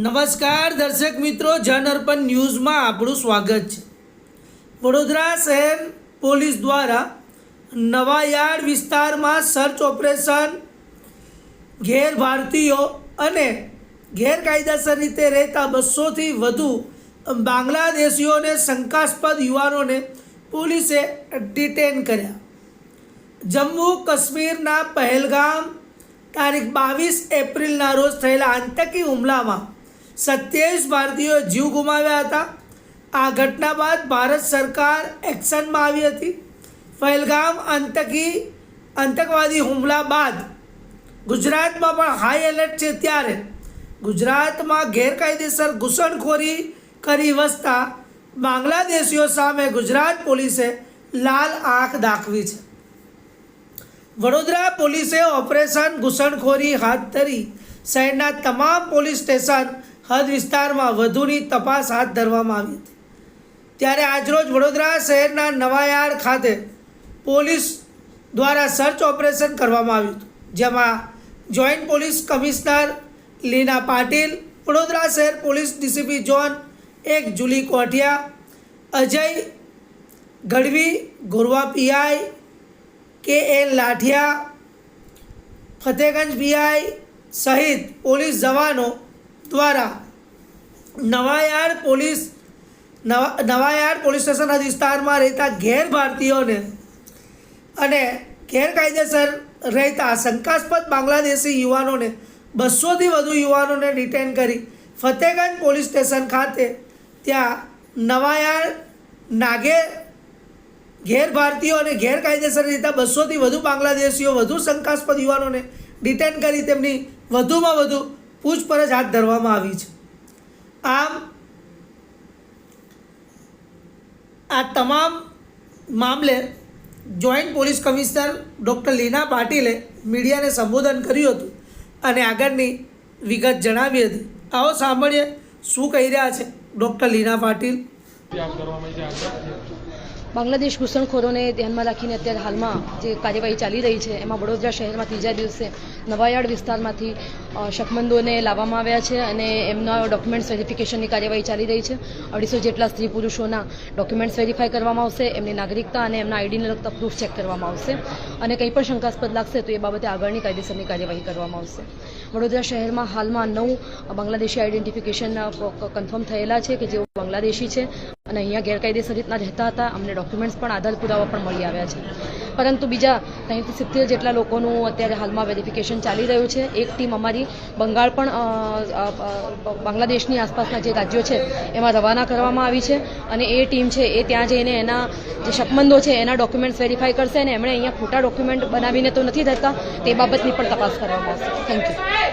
નમસ્કાર દર્શક મિત્રો, જન અર્પણ ન્યૂઝમાં આપણું સ્વાગત છે. વડોદરા શહેર પોલીસ દ્વારા નવાયાર્ડ વિસ્તારમાં સર્ચ ઓપરેશન ગેર ભારતીયો અને ગેરકાયદેસર રીતે રહેતા બસોથી વધુ બાંગ્લાદેશીઓને શંકાસ્પદ યુવાનોને પોલીસે ડિટેન કર્યા. જમ્મુ કાશ્મીરના પહેલગામ તારીખ બાવીસ એપ્રિલના રોજ થયેલા આતંકી હુમલામાં સત્યાવીસ ભારતીયોએ જીવ ગુમાવ્યા હતા. આ ઘટના બાદ ભારત સરકાર એક્શનમાં આવી હતી. પહેલગામ આતંકી આતંકવાદી હુમલા બાદ ગુજરાતમાં પણ હાઈ એલર્ટ છે ત્યારે. ગુજરાતમાં ગેરકાયદેસર ઘૂસણખોરી કરી વસતા બાંગ્લાદેશીઓ સામે ગુજરાત પોલીસે લાલ આંખ દાખવી છે. વડોદરા પોલીસે ઓપરેશન ઘૂસણખોરી હાથ ધરી શહેરના તમામ પોલીસ સ્ટેશન હદ વિસ્તારમાં વધુની તપાસ હાથ ધરવામાં આવી હતી. ત્યારે આજરોજ વડોદરા શહેરના નવાયાળ ખાતે પોલીસ દ્વારા સર્ચ ઓપરેશન કરવામાં આવ્યું હતું, જેમાં joint police commissioner Leena Patil, Vadodara શહેર પોલીસ ડીસીપી જોન એક, Julie Kothiya, Ajay Gadhvi, Gorwa PI, K L Lathiya, Fatehganj PI સહિત પોલીસ જવાનો દ્વારા નવાયાર પોલીસ, નવા નવાયાર પોલીસ સ્ટેશનના વિસ્તારમાં રહેતા ગેર ભારતીયોને અને ગેરકાયદેસર રહેતા શંકાસ્પદ બાંગ્લાદેશી યુવાનોને બસોથી વધુ યુવાનોને ડિટેન કરી ફતેગંજ પોલીસ સ્ટેશન ખાતે ત્યાં નવાયાર નાગે ગેર ભારતીયો અને ગેરકાયદેસર રીતે બસોથી વધુ બાંગ્લાદેશીઓ વધુ શંકાસ્પદ યુવાનોને ડિટેન કરી તેમની વધુમાં વધુ પૂછપરછ હાથ ધરવામાં આવી છે. આમ, આ તમામ મામલે joint police commissioner doctor Leena પાટીલે મીડિયાને સંબોધન કર્યું હતું અને આગળની વિગત જણાવી હતી. આવો સાંભળીએ શું કહી રહ્યા છે ડૉક્ટર લીના પાટીલ. બાંગ્લાદેશ ઘૂસણખોરોને ધ્યાનમાં રાખીને અત્યારે હાલમાં જે કાર્યવાહી ચાલી રહી છે, એમાં વડોદરા શહેરમાં ત્રીજા દિવસે નવાયાડ વિસ્તારમાંથી શકમંદોને લાવવામાં આવ્યા છે અને એમના ડોક્યુમેન્ટ્સ વેરિફિકેશનની કાર્યવાહી ચાલી રહી છે. અઢીસો જેટલા સ્ત્રી પુરુષોના ડોક્યુમેન્ટ્સ વેરીફાઈ કરવામાં આવશે, એમની નાગરિકતા અને એમના આઈડીને લગતા પ્રૂફ ચેક કરવામાં આવશે અને કંઈ પણ શંકાસ્પદ લાગશે તો એ બાબતે આગળની કાયદેસરની કાર્યવાહી કરવામાં આવશે. વડોદરા શહેરમાં હાલમાં નવ બાંગ્લાદેશી આઈડેન્ટિફિકેશન કન્ફર્મ થયેલા છે કે જેઓ બાંગ્લાદેશી છે. અને અહીંયા ગેરકાયદેસર રીતના રહેતા હતા. અમને ડોક્યુમેન્ટ્સ પણ આધાર પુરાવા પણ મળી આવ્યા છે. પરંતુ બીજા સાહીઠથી સિત્તેર જેટલા લોકોનું અત્યારે હાલમાં વેરિફિકેશન ચાલી રહ્યું છે. એક ટીમ અમારી બંગાળ પણ બાંગ્લાદેશની આસપાસના જે રાજ્યો છે, એમાં રવાના કરવામાં આવી છે. અને એ ટીમ છે, એ ત્યાં જઈને એના જે શકમંદો છે, એના ડોક્યુમેન્ટ્સ વેરીફાઈ કરશે અને એમણે અહીંયા ખોટા ડોક્યુમેન્ટ બનાવીને તો નથી રહેતા. તે બાબતની પણ તપાસ કરવામાં આવશે. Thank you